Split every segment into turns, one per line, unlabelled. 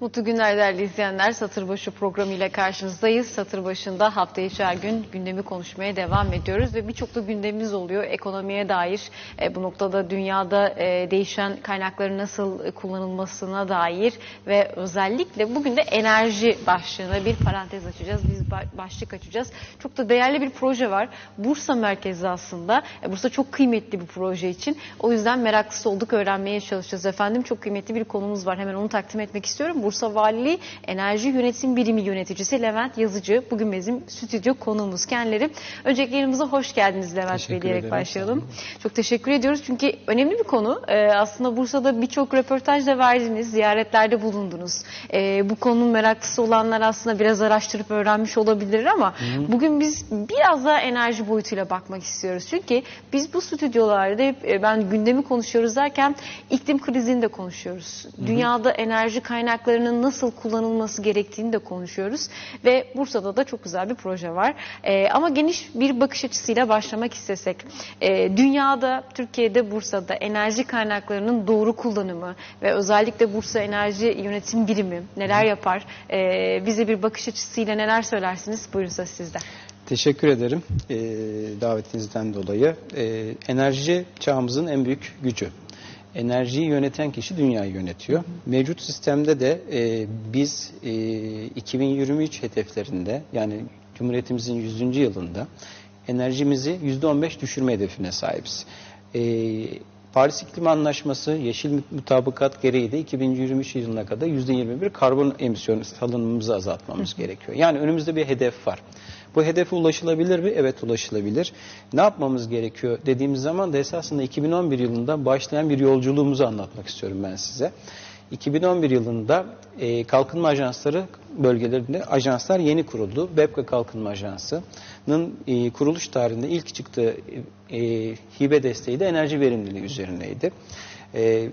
Mutlu günler değerli izleyenler. Satırbaşı programıyla karşınızdayız. Satır başında hafta içi her gün gündemi konuşmaya devam ediyoruz ve birçok da gündemimiz oluyor ekonomiye dair. E, bu noktada dünyada e, değişen kaynakların nasıl kullanılmasına dair ve özellikle bugün de enerji başlığına bir parantez açacağız. Biz ba- başlık açacağız. Çok da değerli bir proje var. Bursa merkezli aslında. E, Bursa çok kıymetli bir proje için. O yüzden meraklısı olduk öğrenmeye çalışacağız efendim. Çok kıymetli bir konumuz var. Hemen onu takdim etmek istiyorum. Bursa Valiliği Enerji Yönetim Birimi Yöneticisi Levent Yazıcı. Bugün bizim stüdyo konuğumuz kendileri. Öncelikle yanımıza hoş geldiniz Levent Bey
Teşekkür
diyerek
ederim,
başlayalım. Çok teşekkür ediyoruz çünkü önemli bir konu. Ee, aslında Bursa'da birçok röportaj da verdiniz, ziyaretlerde bulundunuz. Ee, bu konunun meraklısı olanlar aslında biraz araştırıp öğrenmiş olabilir ama bugün biz biraz daha enerji boyutuyla bakmak istiyoruz. Çünkü biz bu stüdyolarda hep e, ben gündemi konuşuyoruz derken iklim krizini de konuşuyoruz. Dünyada enerji kaynaklarının nasıl kullanılması gerektiğini de konuşuyoruz. Ve Bursa'da da çok güzel bir proje var. Ee, ama geniş bir bakış açısıyla başlamak istesek. e, dünyada, Türkiye'de, Bursa'da enerji kaynaklarının doğru kullanımı ve özellikle Bursa Enerji Yönetim Birimi neler yapar? Ee, bize bir bakış açısıyla neler söylersiniz? Buyurun söz sizde.
Teşekkür ederim e, davetinizden dolayı. E, enerji çağımızın en büyük gücü. Enerjiyi yöneten kişi dünyayı yönetiyor. Mevcut sistemde de e, biz e, 2023 hedeflerinde yani Cumhuriyetimizin 100. yılında enerjimizi %15 düşürme hedefine sahibiz. E, Paris İklim Anlaşması yeşil mutabakat gereği de 2023 yılına kadar %21 karbon emisyon salınımımızı azaltmamız gerekiyor. Yani önümüzde bir hedef var. Bu hedefe ulaşılabilir mi? Evet ulaşılabilir. Ne yapmamız gerekiyor dediğimiz zaman da esasında 2011 yılında başlayan bir yolculuğumuzu anlatmak istiyorum ben size. 2011 yılında e, kalkınma ajansları bölgelerinde ajanslar yeni kuruldu. BEPKA Kalkınma Ajansı'nın e, kuruluş tarihinde ilk çıktığı e, hibe desteği de enerji verimliliği üzerineydi. E,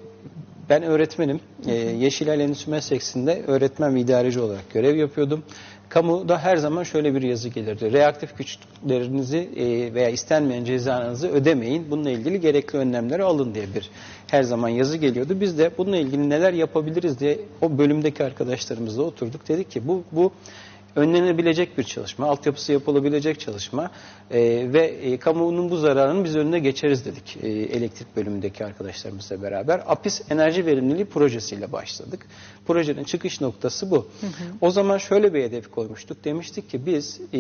ben öğretmenim. E, Yeşilay Endüstri Mesleksi'nde öğretmen ve idareci olarak görev yapıyordum. Kamuda her zaman şöyle bir yazı gelirdi. Reaktif güçlerinizi e, veya istenmeyen cezanızı ödemeyin. Bununla ilgili gerekli önlemleri alın diye bir her zaman yazı geliyordu. Biz de bununla ilgili neler yapabiliriz diye o bölümdeki arkadaşlarımızla oturduk. Dedik ki bu bu önlenebilecek bir çalışma, altyapısı yapılabilecek çalışma e, ve e, kamunun bu zararının biz önüne geçeriz dedik e, elektrik bölümündeki arkadaşlarımızla beraber. APIS Enerji Verimliliği Projesi'yle başladık. Projenin çıkış noktası bu. O zaman şöyle bir hedef koymuştuk. Demiştik ki biz e,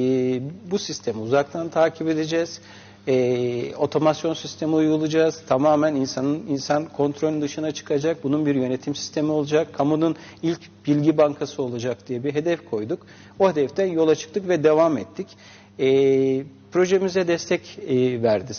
bu sistemi uzaktan takip edeceğiz e, otomasyon sistemi uygulayacağız. Tamamen insanın insan kontrolün dışına çıkacak. Bunun bir yönetim sistemi olacak. Kamunun ilk bilgi bankası olacak diye bir hedef koyduk. O hedeften yola çıktık ve devam ettik. E, projemize destek e, verdi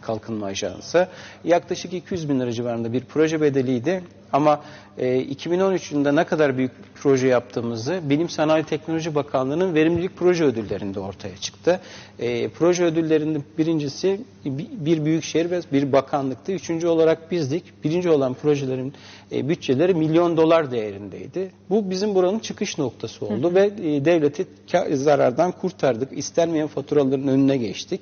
Kalkınma Ajansı. Yaklaşık 200 bin lira civarında bir proje bedeliydi. Ama e, 2013 yılında ne kadar büyük bir proje yaptığımızı Bilim Sanayi Teknoloji Bakanlığı'nın verimlilik proje ödüllerinde ortaya çıktı. E, proje ödüllerinin birincisi bir, büyükşehir ve bir bakanlıktı. Üçüncü olarak bizdik. Birinci olan projelerin e, bütçeleri milyon dolar değerindeydi. Bu bizim buranın çıkış noktası oldu ve e, devleti zarardan kurtardık. İstenmeyen faturaların önüne geçtik.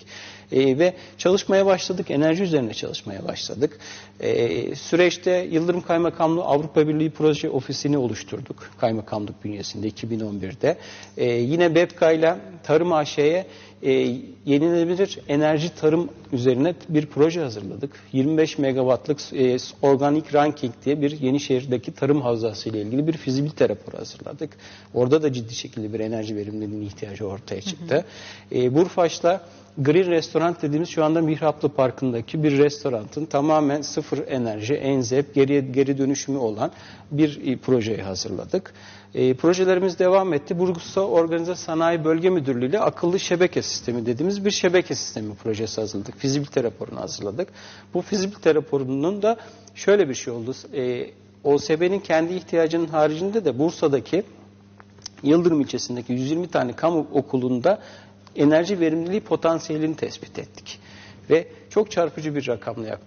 E, ve çalışmaya başladık. Enerji üzerine çalışmaya başladık. E, süreçte Yıldırım Kaymakamlığı Avrupa Birliği Proje Ofisi'ni oluşturduk. Kaymakamlık bünyesinde 2011'de. E, yine BEPKA ile Tarım AŞ'ye e, yenilebilir enerji tarım üzerine bir proje hazırladık. 25 megawattlık e, organik ranking diye bir Yenişehir'deki tarım havzası ile ilgili bir fizibilite raporu hazırladık. Orada da ciddi şekilde bir enerji verimliliğinin ihtiyacı ortaya çıktı. E, Burfaş'la Green Restaurant dediğimiz şu anda Mihraplı Parkı'ndaki bir restoranın tamamen sıfır enerji, enzep, geriye geri dönüşümü olan bir e, projeyi hazırladık. E, projelerimiz devam etti. Bursa Organize Sanayi Bölge Müdürlüğü ile akıllı şebeke sistemi dediğimiz bir şebeke sistemi projesi hazırladık. Fizibilite raporunu hazırladık. Bu fizibilite raporunun da şöyle bir şey oldu. E, OSB'nin kendi ihtiyacının haricinde de Bursa'daki Yıldırım ilçesindeki 120 tane kamu okulunda enerji verimliliği potansiyelini tespit ettik. Ve çok çarpıcı bir rakamla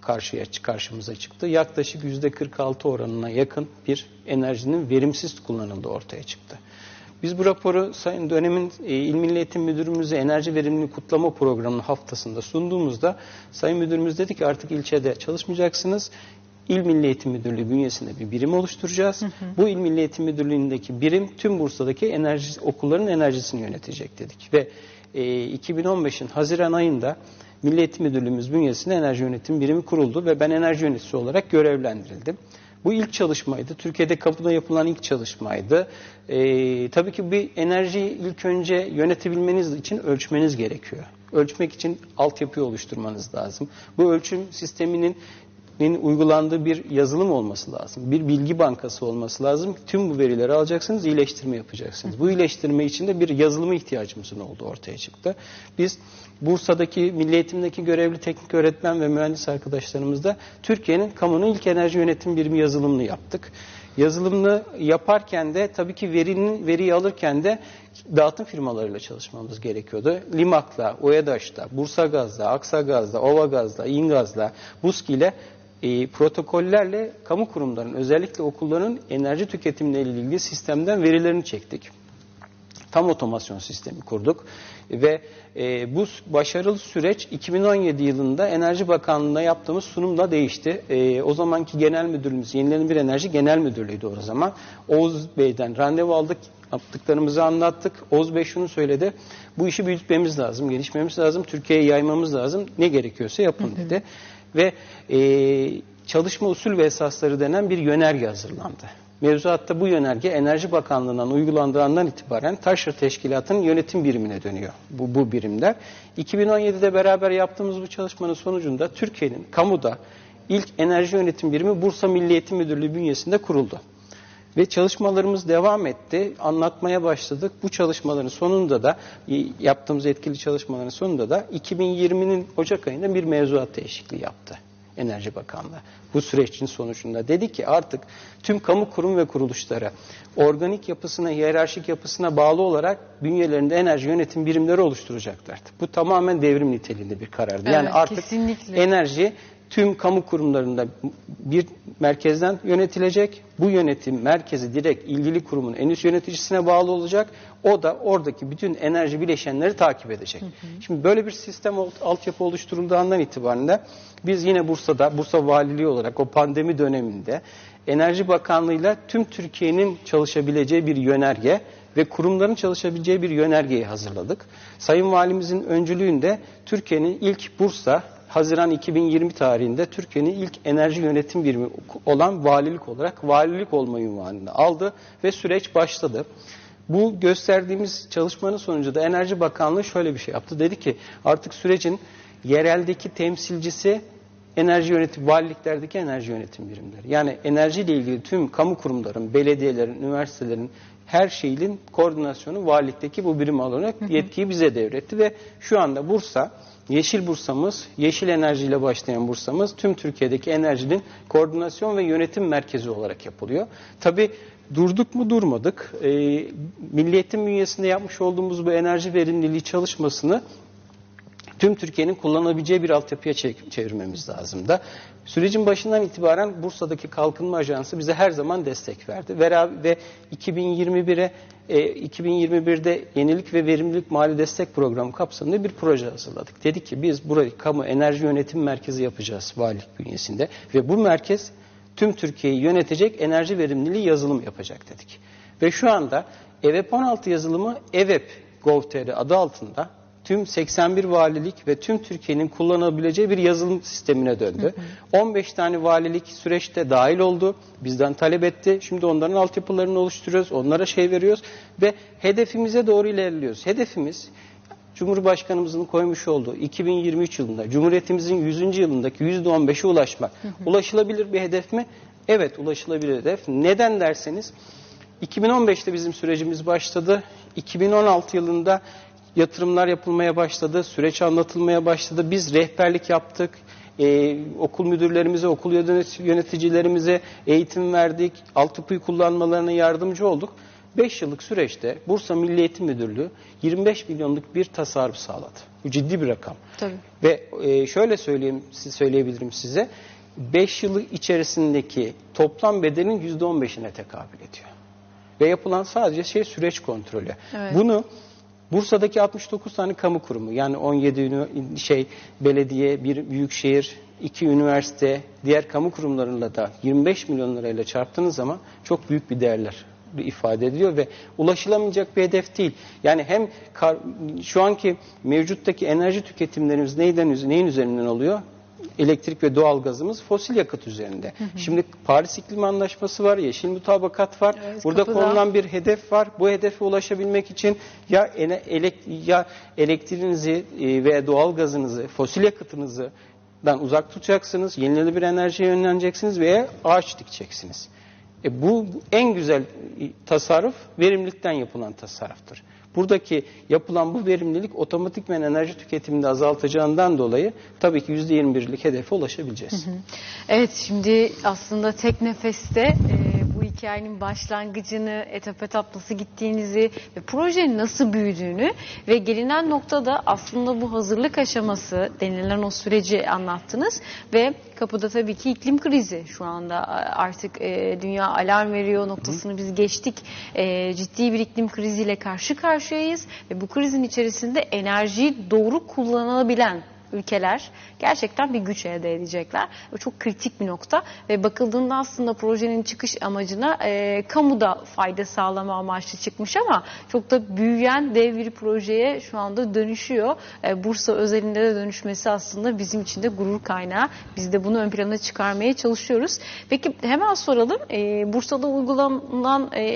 karşıya karşımıza çıktı. Yaklaşık %46 oranına yakın bir enerjinin verimsiz kullanıldığı ortaya çıktı. Biz bu raporu Sayın dönemin e, İl Milli Eğitim Müdürümüze enerji verimliliği kutlama programının haftasında sunduğumuzda Sayın Müdürümüz dedi ki artık ilçede çalışmayacaksınız. İl Milli Eğitim Müdürlüğü bünyesinde bir birim oluşturacağız. Bu İl Milli Eğitim Müdürlüğü'ndeki birim tüm Bursa'daki enerji okulların enerjisini yönetecek dedik. Ve e, 2015'in Haziran ayında Milli Eğitim Müdürlüğümüz bünyesinde enerji yönetim birimi kuruldu ve ben enerji yöneticisi olarak görevlendirildim. Bu ilk çalışmaydı. Türkiye'de kapıda yapılan ilk çalışmaydı. Ee, tabii ki bir enerjiyi ilk önce yönetebilmeniz için ölçmeniz gerekiyor. Ölçmek için altyapıyı oluşturmanız lazım. Bu ölçüm sisteminin nin uygulandığı bir yazılım olması lazım. Bir bilgi bankası olması lazım. Tüm bu verileri alacaksınız, iyileştirme yapacaksınız. Bu iyileştirme için de bir yazılıma ihtiyacımızın olduğu ortaya çıktı. Biz Bursa'daki Milli Eğitim'deki görevli teknik öğretmen ve mühendis arkadaşlarımızla Türkiye'nin kamunun ilk enerji yönetim birimi yazılımını yaptık. Yazılımını yaparken de tabii ki verinin veriyi alırken de dağıtım firmalarıyla çalışmamız gerekiyordu. Limak'la, OEDAŞ'la, Bursa Gaz'la, Aksa Gaz'la, Ova Gaz'la, İngaz'la, BUSK ile e, protokollerle kamu kurumlarının özellikle okulların enerji tüketimine ilgili sistemden verilerini çektik. Tam otomasyon sistemi kurduk ve e, bu başarılı süreç 2017 yılında Enerji Bakanlığı'na yaptığımız sunumla değişti. E, o zamanki genel müdürümüz, Yenilenebilir Enerji Genel Müdürlüğü'ydü o zaman. Oğuz Bey'den randevu aldık, yaptıklarımızı anlattık. Oğuz Bey şunu söyledi, bu işi büyütmemiz lazım, gelişmemiz lazım, Türkiye'ye yaymamız lazım, ne gerekiyorsa yapın dedi. Ve e, çalışma usul ve esasları denen bir yönerge hazırlandı. Mevzuatta bu yönerge Enerji Bakanlığı'ndan uygulandığı andan itibaren Taşra Teşkilatı'nın yönetim birimine dönüyor bu, bu birimler. 2017'de beraber yaptığımız bu çalışmanın sonucunda Türkiye'nin kamuda ilk enerji yönetim birimi Bursa Milli Eğitim Müdürlüğü bünyesinde kuruldu. Ve çalışmalarımız devam etti. Anlatmaya başladık. Bu çalışmaların sonunda da yaptığımız etkili çalışmaların sonunda da 2020'nin Ocak ayında bir mevzuat değişikliği yaptı. Enerji Bakanlığı. Bu sürecin sonucunda dedi ki artık tüm kamu kurum ve kuruluşları organik yapısına, hiyerarşik yapısına bağlı olarak bünyelerinde enerji yönetim birimleri oluşturacaklardı. Bu tamamen devrim niteliğinde bir karardı.
Evet,
yani artık
kesinlikle.
enerji tüm kamu kurumlarında bir merkezden yönetilecek. Bu yönetim merkezi direkt ilgili kurumun en üst yöneticisine bağlı olacak. O da oradaki bütün enerji bileşenleri takip edecek. Hı hı. Şimdi böyle bir sistem altyapı oluşturulduğundan itibaren de biz yine Bursa'da, Bursa Valiliği olarak o pandemi döneminde Enerji Bakanlığı'yla tüm Türkiye'nin çalışabileceği bir yönerge ve kurumların çalışabileceği bir yönergeyi hazırladık. Sayın Valimizin öncülüğünde Türkiye'nin ilk Bursa Haziran 2020 tarihinde Türkiye'nin ilk enerji yönetim birimi olan valilik olarak valilik olma ünvanını aldı ve süreç başladı. Bu gösterdiğimiz çalışmanın sonucu da Enerji Bakanlığı şöyle bir şey yaptı. Dedi ki artık sürecin yereldeki temsilcisi enerji yönetim, valiliklerdeki enerji yönetim birimleri. Yani enerjiyle ilgili tüm kamu kurumların, belediyelerin, üniversitelerin her şeyin koordinasyonu valilikteki bu birim olarak yetkiyi bize devretti ve şu anda Bursa Yeşil Bursa'mız, yeşil enerjiyle başlayan Bursa'mız tüm Türkiye'deki enerjinin koordinasyon ve yönetim merkezi olarak yapılıyor. Tabi durduk mu durmadık. E, Milliyetin bünyesinde yapmış olduğumuz bu enerji verimliliği çalışmasını tüm Türkiye'nin kullanabileceği bir altyapıya çevirmemiz lazım da. Sürecin başından itibaren Bursa'daki Kalkınma Ajansı bize her zaman destek verdi. Ve 2021'e 2021'de Yenilik ve Verimlilik Mali Destek Programı kapsamında bir proje hazırladık. Dedik ki biz burayı kamu enerji yönetim merkezi yapacağız valilik bünyesinde ve bu merkez tüm Türkiye'yi yönetecek enerji verimliliği yazılım yapacak dedik. Ve şu anda EVEP 16 yazılımı EVEP Gov.tr adı altında tüm 81 valilik ve tüm Türkiye'nin kullanabileceği bir yazılım sistemine döndü. Hı hı. 15 tane valilik süreçte dahil oldu. Bizden talep etti. Şimdi onların altyapılarını oluşturuyoruz. Onlara şey veriyoruz ve hedefimize doğru ilerliyoruz. Hedefimiz Cumhurbaşkanımızın koymuş olduğu 2023 yılında Cumhuriyetimizin 100. yılındaki %15'e ulaşmak. Hı hı. Ulaşılabilir bir hedef mi? Evet ulaşılabilir hedef. Neden derseniz 2015'te bizim sürecimiz başladı. 2016 yılında yatırımlar yapılmaya başladı, süreç anlatılmaya başladı. Biz rehberlik yaptık, ee, okul müdürlerimize, okul yöneticilerimize eğitim verdik, altyapıyı kullanmalarına yardımcı olduk. 5 yıllık süreçte Bursa Milli Eğitim Müdürlüğü 25 milyonluk bir tasarruf sağladı. Bu ciddi bir rakam.
Tabii.
Ve e, şöyle söyleyeyim, söyleyebilirim size. 5 yıllık içerisindeki toplam bedelin %15'ine tekabül ediyor. Ve yapılan sadece şey süreç kontrolü. Evet. Bunu Bursa'daki 69 tane kamu kurumu yani 17 ünü- şey belediye, bir büyükşehir, iki üniversite, diğer kamu kurumlarıyla da 25 milyon lirayla çarptığınız zaman çok büyük bir değerler ifade ediliyor ve ulaşılamayacak bir hedef değil. Yani hem kar- şu anki mevcuttaki enerji tüketimlerimiz neyden neyin üzerinden oluyor? Elektrik ve doğal gazımız fosil yakıt üzerinde. Şimdi Paris İklim Anlaşması var, yeşil mutabakat var.
Evet,
Burada
kapıda.
konulan bir hedef var. Bu hedefe ulaşabilmek için ya elek- ya elektriğinizi e, veya doğal gazınızı, fosil yakıtınızı dan uzak tutacaksınız, yenilenebilir enerjiye yönleneceksiniz veya ağaç dikeceksiniz. E bu bu en güzel e, tasarruf verimlilikten yapılan tasarruftır. Buradaki yapılan bu verimlilik otomatikmen enerji tüketimini azaltacağından dolayı tabii ki %21'lik hedefe ulaşabileceğiz.
Evet şimdi aslında tek nefeste e, hikayenin başlangıcını, etap etap nasıl gittiğinizi ve projenin nasıl büyüdüğünü ve gelinen noktada aslında bu hazırlık aşaması denilen o süreci anlattınız ve kapıda tabii ki iklim krizi şu anda artık e, dünya alarm veriyor noktasını biz geçtik. E, ciddi bir iklim kriziyle karşı karşıyayız ve bu krizin içerisinde enerjiyi doğru kullanılabilen ülkeler gerçekten bir güç elde edecekler. Bu çok kritik bir nokta ve bakıldığında aslında projenin çıkış amacına e, kamuda fayda sağlama amaçlı çıkmış ama çok da büyüyen dev bir projeye şu anda dönüşüyor. E, Bursa özelinde de dönüşmesi aslında bizim için de gurur kaynağı. Biz de bunu ön plana çıkarmaya çalışıyoruz. Peki hemen soralım. E, Bursa'da uygulanan e,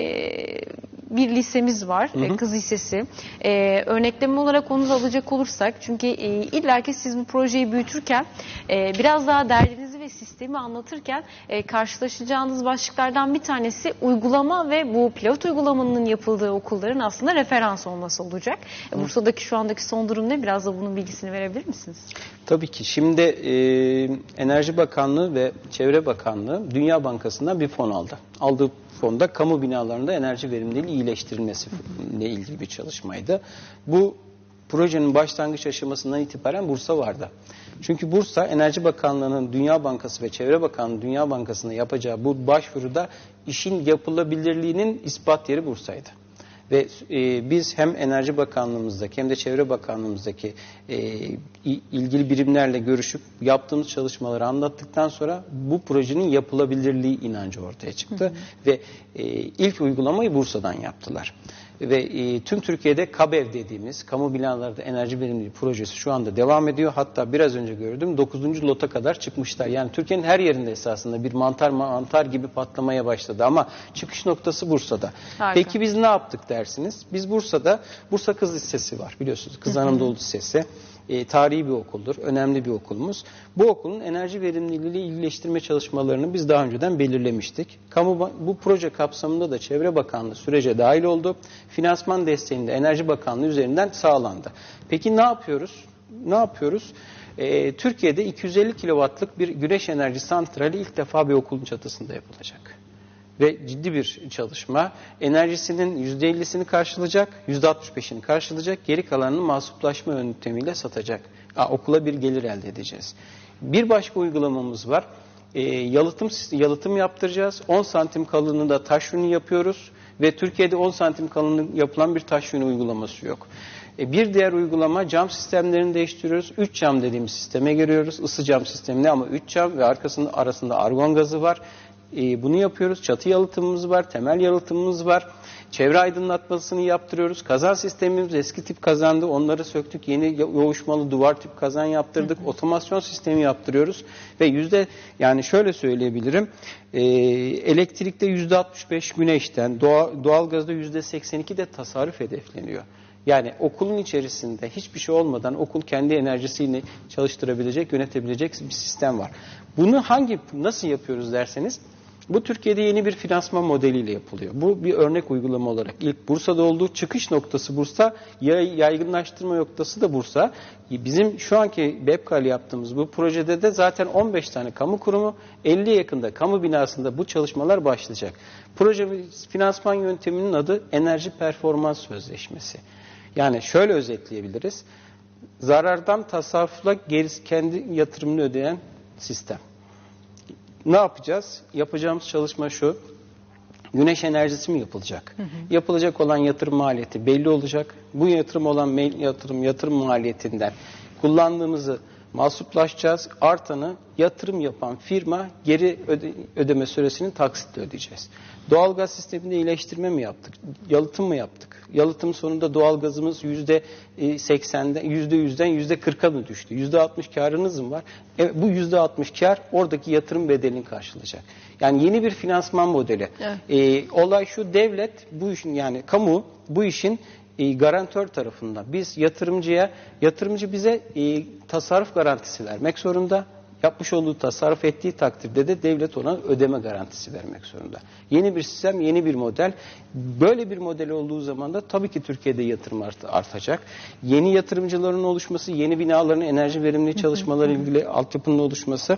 bir lisemiz var, e, kız lisesi. E, örnekleme olarak onu da alacak olursak, çünkü e, illaki siz bu projeyi büyütürken, e, biraz daha derdinizi ve sistemi anlatırken e, karşılaşacağınız başlıklardan bir tanesi uygulama ve bu pilot uygulamanın yapıldığı okulların aslında referans olması olacak. E, Bursa'daki şu andaki son durum ne? Biraz da bunun bilgisini verebilir misiniz?
Tabii ki. Şimdi e, Enerji Bakanlığı ve Çevre Bakanlığı Dünya Bankası'ndan bir fon aldı. Aldığı fonda kamu binalarında enerji verimliliği iyileştirilmesi ile ilgili bir çalışmaydı. Bu projenin başlangıç aşamasından itibaren Bursa vardı. Çünkü Bursa Enerji Bakanlığı'nın Dünya Bankası ve Çevre Bakanlığı Dünya Bankası'na yapacağı bu başvuruda işin yapılabilirliğinin ispat yeri Bursa'ydı. Ve e, biz hem Enerji Bakanlığımızdaki hem de Çevre Bakanlığımızdaki e, ilgili birimlerle görüşüp yaptığımız çalışmaları anlattıktan sonra bu projenin yapılabilirliği inancı ortaya çıktı. Ve e, ilk uygulamayı Bursa'dan yaptılar. Ve e, tüm Türkiye'de KABEV dediğimiz kamu binalarda enerji verimliliği projesi şu anda devam ediyor. Hatta biraz önce gördüm 9. lota kadar çıkmışlar. Yani Türkiye'nin her yerinde esasında bir mantar mantar gibi patlamaya başladı ama çıkış noktası Bursa'da.
Harika.
Peki biz ne yaptık dersiniz? Biz Bursa'da Bursa Kız Lisesi var biliyorsunuz. Kız Anadolu Lisesi. E, tarihi bir okuldur. Önemli bir okulumuz. Bu okulun enerji verimliliği iyileştirme çalışmalarını biz daha önceden belirlemiştik. Kamu bu proje kapsamında da Çevre Bakanlığı sürece dahil oldu. Finansman desteğini de Enerji Bakanlığı üzerinden sağlandı. Peki ne yapıyoruz? Ne yapıyoruz? E, Türkiye'de 250 kilowattlık bir güneş enerji santrali ilk defa bir okulun çatısında yapılacak ve ciddi bir çalışma. Enerjisinin %50'sini karşılayacak, %65'ini karşılayacak, geri kalanını mahsuplaşma yöntemiyle satacak. Aa, okula bir gelir elde edeceğiz. Bir başka uygulamamız var. Ee, yalıtım yalıtım yaptıracağız. 10 santim kalınlığında taş yünü yapıyoruz ve Türkiye'de 10 santim kalınlığı yapılan bir taş yünü uygulaması yok. E, Bir diğer uygulama cam sistemlerini değiştiriyoruz. 3 cam dediğimiz sisteme giriyoruz. Isı cam sistemine ama 3 cam ve arkasında arasında argon gazı var. E, bunu yapıyoruz. Çatı yalıtımımız var, temel yalıtımımız var. Çevre aydınlatmasını yaptırıyoruz. Kazan sistemimiz eski tip kazandı. Onları söktük. Yeni yoğuşmalı duvar tip kazan yaptırdık. Otomasyon sistemi yaptırıyoruz. Ve yüzde yani şöyle söyleyebilirim. E, elektrikte yüzde 65 güneşten, doğa, doğalgazda yüzde 82 de tasarruf hedefleniyor. Yani okulun içerisinde hiçbir şey olmadan okul kendi enerjisini çalıştırabilecek, yönetebilecek bir sistem var. Bunu hangi nasıl yapıyoruz derseniz bu Türkiye'de yeni bir finansman modeliyle yapılıyor. Bu bir örnek uygulama olarak ilk Bursa'da olduğu çıkış noktası Bursa, yay- yaygınlaştırma noktası da Bursa. Bizim şu anki BEPKAL yaptığımız bu projede de zaten 15 tane kamu kurumu, 50 yakında kamu binasında bu çalışmalar başlayacak. Proje finansman yönteminin adı Enerji Performans Sözleşmesi. Yani şöyle özetleyebiliriz. Zarardan tasarrufla gerisi kendi yatırımını ödeyen sistem. Ne yapacağız? Yapacağımız çalışma şu. Güneş enerjisi mi yapılacak? Yapılacak olan yatırım maliyeti belli olacak. Bu yatırım olan yatırım yatırım maliyetinden kullandığımızı mahsuplaşacağız. Artanı yatırım yapan firma geri öde- ödeme süresini taksitle ödeyeceğiz. Doğalgaz sisteminde iyileştirme mi yaptık? Yalıtım mı yaptık? Yalıtım sonunda doğalgazımız yüzde e, %80'den yüzde 100'den yüzde 40'a mı düştü? Yüzde 60 karınız mı var? E, bu yüzde 60 kar oradaki yatırım bedelini karşılayacak. Yani yeni bir finansman modeli.
Evet.
E, olay şu devlet bu işin yani kamu bu işin e, garantör tarafından. Biz yatırımcıya, yatırımcı bize e, tasarruf garantisi vermek zorunda. Yapmış olduğu tasarruf ettiği takdirde de devlet ona ödeme garantisi vermek zorunda. Yeni bir sistem, yeni bir model. Böyle bir model olduğu zaman da tabii ki Türkiye'de yatırım art- artacak. Yeni yatırımcıların oluşması, yeni binaların enerji verimli çalışmaları ilgili altyapının oluşması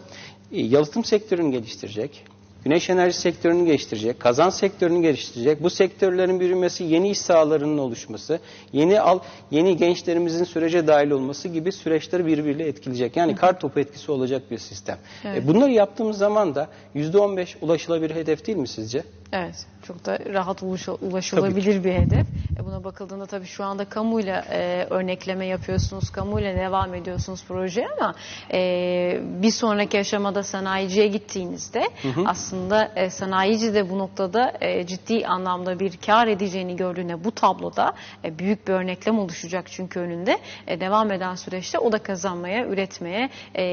e, yalıtım sektörünü geliştirecek. Güneş enerji sektörünü geliştirecek, kazan sektörünü geliştirecek. Bu sektörlerin büyümesi, yeni iş sahalarının oluşması, yeni al, yeni gençlerimizin sürece dahil olması gibi süreçleri birbiriyle etkileyecek. Yani kar topu etkisi olacak bir sistem.
Evet.
E, bunları yaptığımız zaman da %15 ulaşılabilir hedef değil mi sizce?
Evet, çok da rahat ulaşılabilir bir hedef. E buna bakıldığında tabii şu anda kamuyla e, örnekleme yapıyorsunuz, kamuyla devam ediyorsunuz projeye ama e, bir sonraki aşamada sanayiciye gittiğinizde aslında e, sanayici de bu noktada e, ciddi anlamda bir kar edeceğini gördüğünde bu tabloda e, büyük bir örneklem oluşacak çünkü önünde e, devam eden süreçte o da kazanmaya, üretmeye e,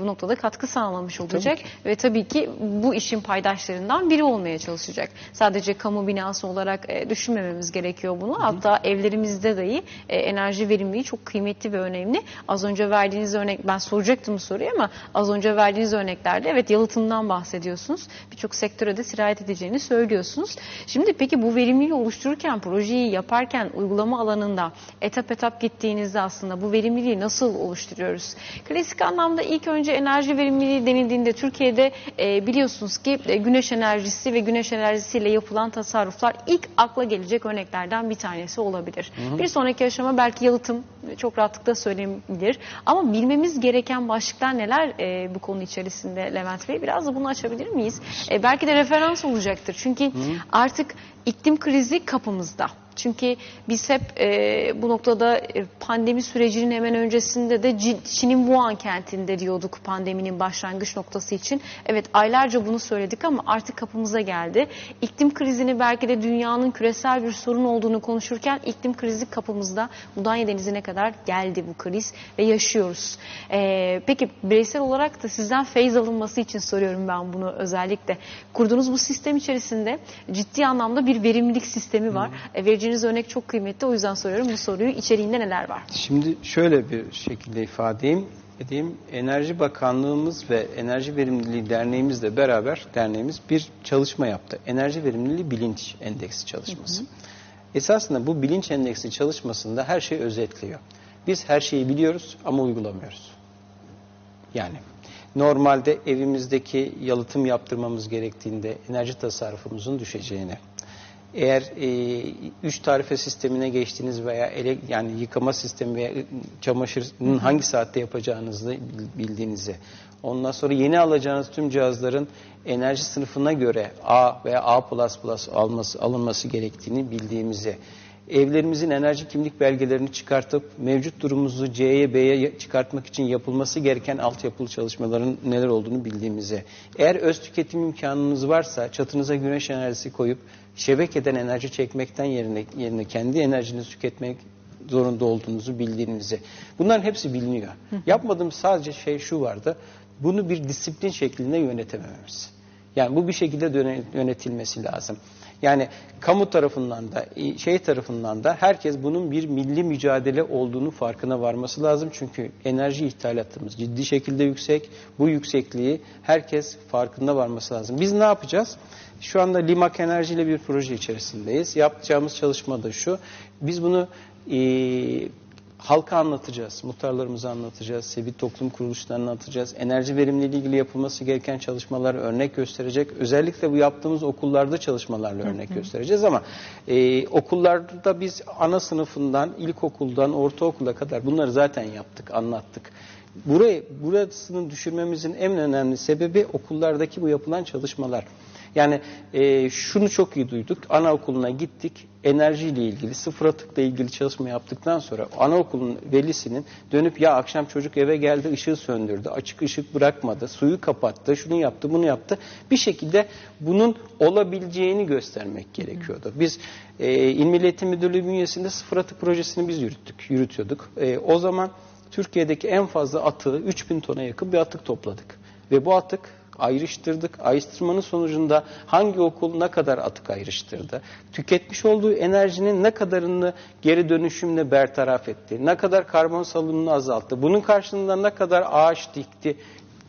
bu noktada katkı sağlamış olacak ve tabii ki bu işin paydaşlarından biri olmaya çalışacak. Sadece kamu binası olarak e, düşünmememiz gerekiyor bunu. Hatta evlerimizde dahi e, enerji verimliliği çok kıymetli ve önemli. Az önce verdiğiniz örnek, ben soracaktım soruyu ama az önce verdiğiniz örneklerde evet yalıtımdan bahsediyorsunuz. Birçok sektöre de sirayet edeceğini söylüyorsunuz. Şimdi peki bu verimliliği oluştururken, projeyi yaparken uygulama alanında etap etap gittiğinizde aslında bu verimliliği nasıl oluşturuyoruz? Klasik anlamda ilk önce enerji verimliliği denildiğinde Türkiye'de e, biliyorsunuz ki e, güneş enerjisi ve güneş enerjisiyle yapılan tasarruflar ilk akla gelecek örneklerden bir tanesi olabilir. Bir sonraki aşama belki yalıtım çok rahatlıkla söylenebilir. Ama bilmemiz gereken başlıklar neler e, bu konu içerisinde Levent Bey? Biraz da bunu açabilir miyiz? E, belki de referans olacaktır. Çünkü artık iklim krizi kapımızda. Çünkü biz hep e, bu noktada e, pandemi sürecinin hemen öncesinde de Çin- Çin'in Wuhan kentinde diyorduk pandeminin başlangıç noktası için. Evet aylarca bunu söyledik ama artık kapımıza geldi. İklim krizini belki de dünyanın küresel bir sorun olduğunu konuşurken iklim krizi kapımızda Mudanya Denizi'ne kadar geldi bu kriz ve yaşıyoruz. E, peki bireysel olarak da sizden feyz alınması için soruyorum ben bunu özellikle. Kurduğunuz bu sistem içerisinde ciddi anlamda bir verimlilik sistemi var. E, vereceğiniz örnek çok kıymetli o yüzden soruyorum bu soruyu içeriğinde neler var?
Şimdi şöyle bir şekilde ifade edeyim. edeyim. Enerji Bakanlığımız ve Enerji Verimliliği Derneğimizle beraber derneğimiz bir çalışma yaptı. Enerji Verimliliği Bilinç Endeksi çalışması. Esasında bu bilinç endeksi çalışmasında her şey özetliyor. Biz her şeyi biliyoruz ama uygulamıyoruz. Yani normalde evimizdeki yalıtım yaptırmamız gerektiğinde enerji tasarrufumuzun düşeceğini, eğer e, üç tarife sistemine geçtiğiniz veya ele, yani yıkama sistemi veya çamaşırın hangi saatte yapacağınızı bil- bildiğinizi, ondan sonra yeni alacağınız tüm cihazların enerji sınıfına göre A veya A++ alması, alınması gerektiğini bildiğimizi, evlerimizin enerji kimlik belgelerini çıkartıp mevcut durumumuzu C'ye B'ye çıkartmak için yapılması gereken altyapılı çalışmaların neler olduğunu bildiğimizi, eğer öz tüketim imkanınız varsa çatınıza güneş enerjisi koyup şebekeden enerji çekmekten yerine, yerine kendi enerjinizi tüketmek zorunda olduğunuzu bildiğinizi. Bunların hepsi biliniyor. Yapmadığım sadece şey şu vardı. Bunu bir disiplin şeklinde yönetemememiz. Yani bu bir şekilde yönetilmesi lazım. Yani kamu tarafından da şey tarafından da herkes bunun bir milli mücadele olduğunu farkına varması lazım. Çünkü enerji ithalatımız ciddi şekilde yüksek. Bu yüksekliği herkes farkında varması lazım. Biz ne yapacağız? Şu anda Limak Enerji ile bir proje içerisindeyiz. Yapacağımız çalışma da şu. Biz bunu eee halka anlatacağız, muhtarlarımıza anlatacağız, sivil toplum kuruluşlarına anlatacağız. Enerji verimliliği ile ilgili yapılması gereken çalışmalar örnek gösterecek. Özellikle bu yaptığımız okullarda çalışmalarla örnek göstereceğiz ama e, okullarda biz ana sınıfından, ilkokuldan, ortaokula kadar bunları zaten yaptık, anlattık. Burayı, burasını düşürmemizin en önemli sebebi okullardaki bu yapılan çalışmalar. Yani e, şunu çok iyi duyduk. Anaokuluna gittik. Enerjiyle ilgili, sıfır atıkla ilgili çalışma yaptıktan sonra anaokulun velisinin dönüp ya akşam çocuk eve geldi ışığı söndürdü, açık ışık bırakmadı, suyu kapattı, şunu yaptı, bunu yaptı. Bir şekilde bunun olabileceğini göstermek gerekiyordu. Biz e, İl Müdürlüğü bünyesinde sıfır atık projesini biz yürüttük, yürütüyorduk. E, o zaman Türkiye'deki en fazla atığı 3000 tona yakın bir atık topladık. Ve bu atık ayrıştırdık. Ayrıştırmanın sonucunda hangi okul ne kadar atık ayrıştırdı? Tüketmiş olduğu enerjinin ne kadarını geri dönüşümle bertaraf etti? Ne kadar karbon salınımını azalttı? Bunun karşılığında ne kadar ağaç dikti?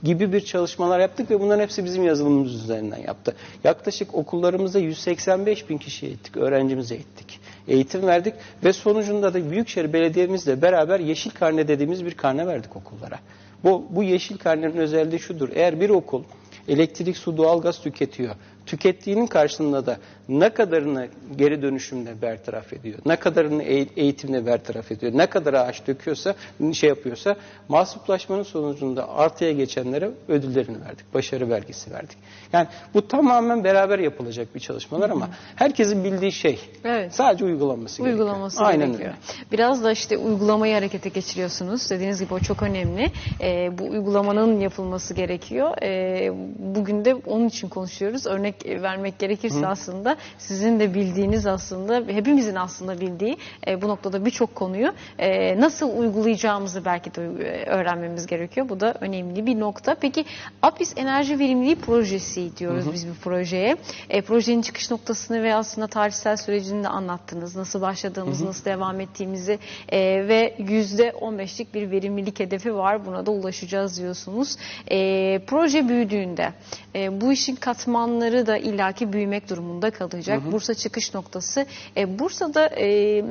gibi bir çalışmalar yaptık ve bunların hepsi bizim yazılımımız üzerinden yaptı. Yaklaşık okullarımızda 185 bin kişi eğittik, öğrencimize eğittik. Eğitim verdik ve sonucunda da Büyükşehir Belediye'mizle beraber yeşil karne dediğimiz bir karne verdik okullara. Bu, bu yeşil karnenin özelliği şudur. Eğer bir okul elektrik, su, doğalgaz tüketiyor. Tükettiğinin karşılığında da ne kadarını geri dönüşümle bertaraf ediyor, ne kadarını eğ- eğitimle bertaraf ediyor, ne kadar ağaç döküyorsa, şey yapıyorsa mahsuplaşmanın sonucunda artıya geçenlere ödüllerini verdik, başarı belgesi verdik. Yani bu tamamen beraber yapılacak bir çalışmalar ama herkesin bildiği şey.
Evet.
Sadece uygulanması,
Uygulaması
gerekiyor. Aynen
gerekiyor.
öyle.
Biraz da işte uygulamayı harekete geçiriyorsunuz. Dediğiniz gibi o çok önemli. Ee, bu uygulamanın yapılması gerekiyor. Ee, bugün de onun için konuşuyoruz. Örnek vermek gerekirse aslında sizin de bildiğiniz aslında hepimizin aslında bildiği e, bu noktada birçok konuyu e, nasıl uygulayacağımızı belki de e, öğrenmemiz gerekiyor. Bu da önemli bir nokta. Peki APIS Enerji Verimliliği Projesi diyoruz biz bu projeye. E, projenin çıkış noktasını ve aslında tarihsel sürecini de anlattınız. Nasıl başladığımızı, nasıl devam ettiğimizi e, ve yüzde 15'lik bir verimlilik hedefi var. Buna da ulaşacağız diyorsunuz. E, proje büyüdüğünde e, bu işin katmanları da illaki büyümek durumunda kalacak. Bursa çıkış noktası. E, Bursa'da e,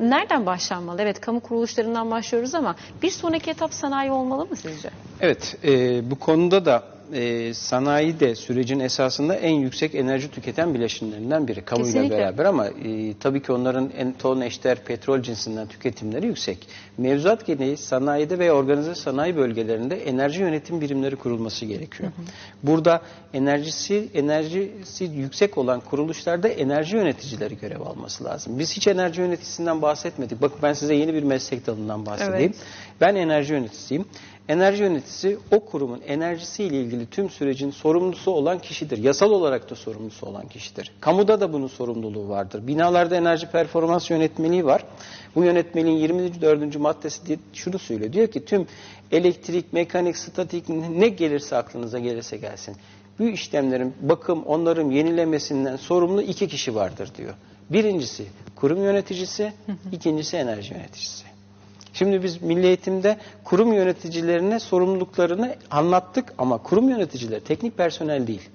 nereden başlanmalı? Evet kamu kuruluşlarından başlıyoruz ama bir sonraki etap sanayi olmalı mı sizce?
Evet, e, bu konuda da e, sanayi de sürecin esasında en yüksek enerji tüketen bileşenlerinden biri kamuyla
Kesinlikle.
beraber ama e, tabii ki onların en ton eşdeğer petrol cinsinden tüketimleri yüksek. Mevzuat gereği sanayide ve organize sanayi bölgelerinde enerji yönetim birimleri kurulması gerekiyor. Burada enerjisi enerjisi yüksek olan kuruluşlarda enerji yöneticileri görev alması lazım. Biz hiç enerji yöneticisinden bahsetmedik. Bakın ben size yeni bir meslek dalından bahsedeyim.
Evet.
Ben enerji yöneticisiyim. Enerji yöneticisi o kurumun enerjisiyle ilgili tüm sürecin sorumlusu olan kişidir. Yasal olarak da sorumlusu olan kişidir. Kamuda da bunun sorumluluğu vardır. Binalarda enerji performans yönetmeliği var. Bu yönetmeliğin 24. maddesi diye şunu söylüyor. Diyor ki tüm elektrik, mekanik, statik ne gelirse aklınıza gelirse gelsin. Bu işlemlerin bakım, onların yenilemesinden sorumlu iki kişi vardır diyor. Birincisi kurum yöneticisi, ikincisi enerji yöneticisi. Şimdi biz milli eğitimde kurum yöneticilerine sorumluluklarını anlattık ama kurum yöneticileri teknik personel değil.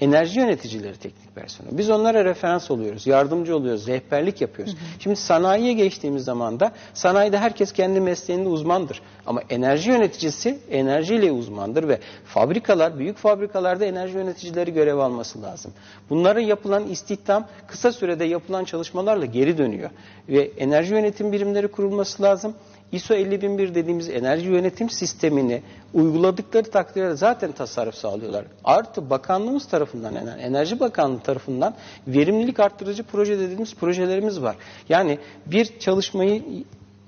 Enerji yöneticileri teknik personel. Biz onlara referans oluyoruz, yardımcı oluyoruz, rehberlik yapıyoruz. Şimdi sanayiye geçtiğimiz zaman da sanayide herkes kendi mesleğinde uzmandır. Ama enerji yöneticisi enerjiyle uzmandır ve fabrikalar, büyük fabrikalarda enerji yöneticileri görev alması lazım. Bunlara yapılan istihdam kısa sürede yapılan çalışmalarla geri dönüyor. Ve enerji yönetim birimleri kurulması lazım. ISO 50001 dediğimiz enerji yönetim sistemini uyguladıkları takdirde zaten tasarruf sağlıyorlar. Artı bakanlığımız tarafından, Enerji Bakanlığı tarafından verimlilik arttırıcı proje dediğimiz projelerimiz var. Yani bir çalışmayı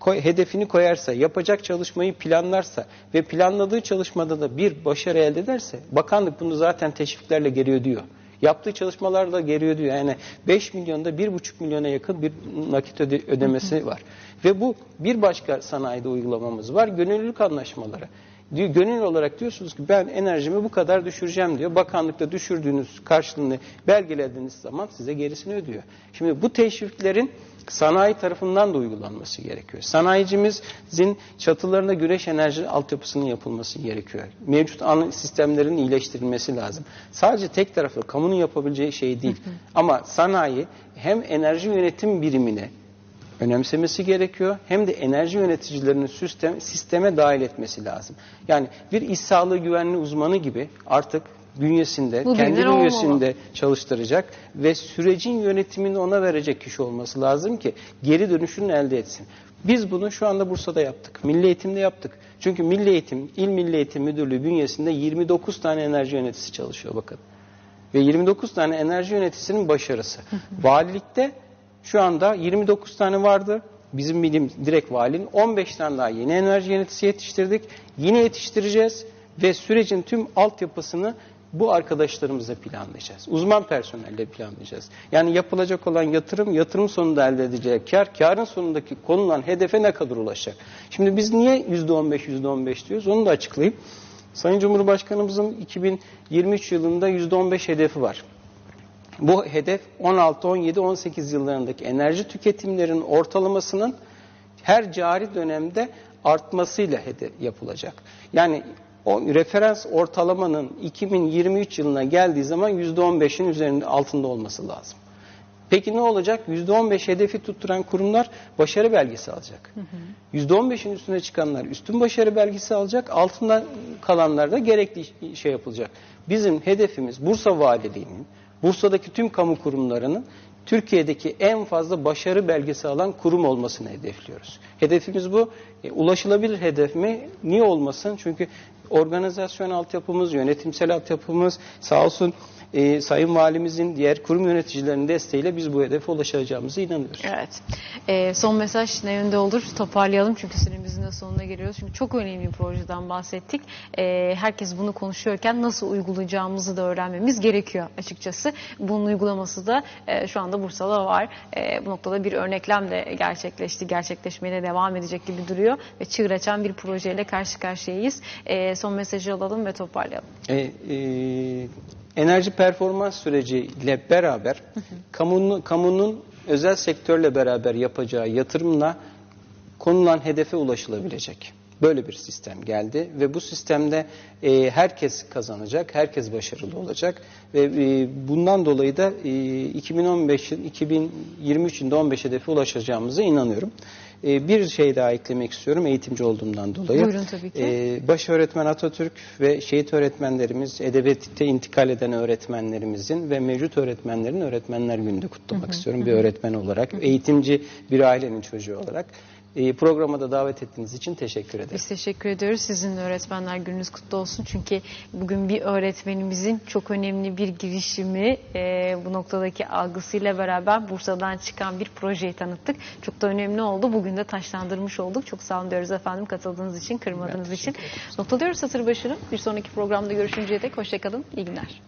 koy- hedefini koyarsa, yapacak çalışmayı planlarsa ve planladığı çalışmada da bir başarı elde ederse bakanlık bunu zaten teşviklerle geri ödüyor. Yaptığı çalışmalarla geri ödüyor. Yani 5 milyonda 1,5 milyona yakın bir nakit öde- ödemesi var. Ve bu bir başka sanayide uygulamamız var. Gönüllülük anlaşmaları. Diyor, gönüllü olarak diyorsunuz ki ben enerjimi bu kadar düşüreceğim diyor. Bakanlıkta düşürdüğünüz karşılığını belgelediğiniz zaman size gerisini ödüyor. Şimdi bu teşviklerin sanayi tarafından da uygulanması gerekiyor. Sanayicimizin çatılarına güneş enerji altyapısının yapılması gerekiyor. Mevcut an sistemlerin iyileştirilmesi lazım. Sadece tek taraflı kamunun yapabileceği şey değil. Ama sanayi hem enerji yönetim birimine önemsemesi gerekiyor. Hem de enerji yöneticilerinin sistem, sisteme dahil etmesi lazım. Yani bir iş sağlığı güvenliği uzmanı gibi artık bünyesinde,
Bu
kendi bünyesinde
olmalı.
çalıştıracak ve sürecin yönetimini ona verecek kişi olması lazım ki geri dönüşünü elde etsin. Biz bunu şu anda Bursa'da yaptık. Milli Eğitim'de yaptık. Çünkü Milli Eğitim, İl Milli Eğitim Müdürlüğü bünyesinde 29 tane enerji yöneticisi çalışıyor bakın. ve 29 tane enerji yöneticisinin başarısı. Valilikte şu anda 29 tane vardı. Bizim bilim direkt valinin 15 tane daha yeni enerji yöneticisi yetiştirdik. Yine yetiştireceğiz ve sürecin tüm altyapısını bu arkadaşlarımızla planlayacağız. Uzman personelle planlayacağız. Yani yapılacak olan yatırım, yatırım sonunda elde edeceği kar, karın sonundaki konulan hedefe ne kadar ulaşacak? Şimdi biz niye %15, %15 diyoruz? Onu da açıklayayım. Sayın Cumhurbaşkanımızın 2023 yılında %15 hedefi var. Bu hedef 16, 17, 18 yıllarındaki enerji tüketimlerinin ortalamasının her cari dönemde artmasıyla hedef yapılacak. Yani o referans ortalamanın 2023 yılına geldiği zaman %15'in üzerinde altında olması lazım. Peki ne olacak? %15 hedefi tutturan kurumlar başarı belgesi alacak. %15'in üstüne çıkanlar üstün başarı belgesi alacak. Altından kalanlar da gerekli şey yapılacak. Bizim hedefimiz Bursa Valiliği'nin, Bursa'daki tüm kamu kurumlarının Türkiye'deki en fazla başarı belgesi alan kurum olmasını hedefliyoruz. Hedefimiz bu. E, ulaşılabilir hedef mi? Niye olmasın? Çünkü organizasyon altyapımız, yönetimsel altyapımız sağ olsun e, Sayın Valimizin diğer kurum yöneticilerinin desteğiyle biz bu hedefe ulaşacağımıza inanıyoruz.
Evet. Ee, son mesaj ne yönde olur? Toparlayalım çünkü süremizin de sonuna geliyoruz. Çünkü çok önemli bir projeden bahsettik. Ee, herkes bunu konuşuyorken nasıl uygulayacağımızı da öğrenmemiz gerekiyor açıkçası. Bunun uygulaması da e, şu anda Bursa'da var. E, bu noktada bir örneklem de gerçekleşti. Gerçekleşmeye de devam edecek gibi duruyor. Ve çığır açan bir projeyle karşı karşıyayız. E, son mesajı alalım ve toparlayalım.
E, e, enerji performans süreciyle beraber kamunun, kamunun özel sektörle beraber yapacağı yatırımla konulan hedefe ulaşılabilecek. Böyle bir sistem geldi ve bu sistemde e, herkes kazanacak, herkes başarılı olacak ve e, bundan dolayı da e, 2015'in 2023'ün de 15 hedefe ulaşacağımıza inanıyorum. E, bir şey daha eklemek istiyorum eğitimci olduğumdan dolayı.
Buyurun tabii ki.
E, baş öğretmen Atatürk ve şehit öğretmenlerimiz, edebiyate intikal eden öğretmenlerimizin ve mevcut öğretmenlerin öğretmenler gününde kutlamak istiyorum bir öğretmen olarak, eğitimci bir ailenin çocuğu olarak. E, programa da davet ettiğiniz için teşekkür ederim.
Biz teşekkür ediyoruz. Sizin öğretmenler gününüz kutlu olsun. Çünkü bugün bir öğretmenimizin çok önemli bir girişimi e, bu noktadaki algısıyla beraber Bursa'dan çıkan bir projeyi tanıttık. Çok da önemli oldu. Bugün de taşlandırmış olduk. Çok sağ olun diyoruz efendim katıldığınız için, kırmadığınız için. Noktalıyoruz satır başını. Bir sonraki programda görüşünceye dek hoşçakalın. İyi günler.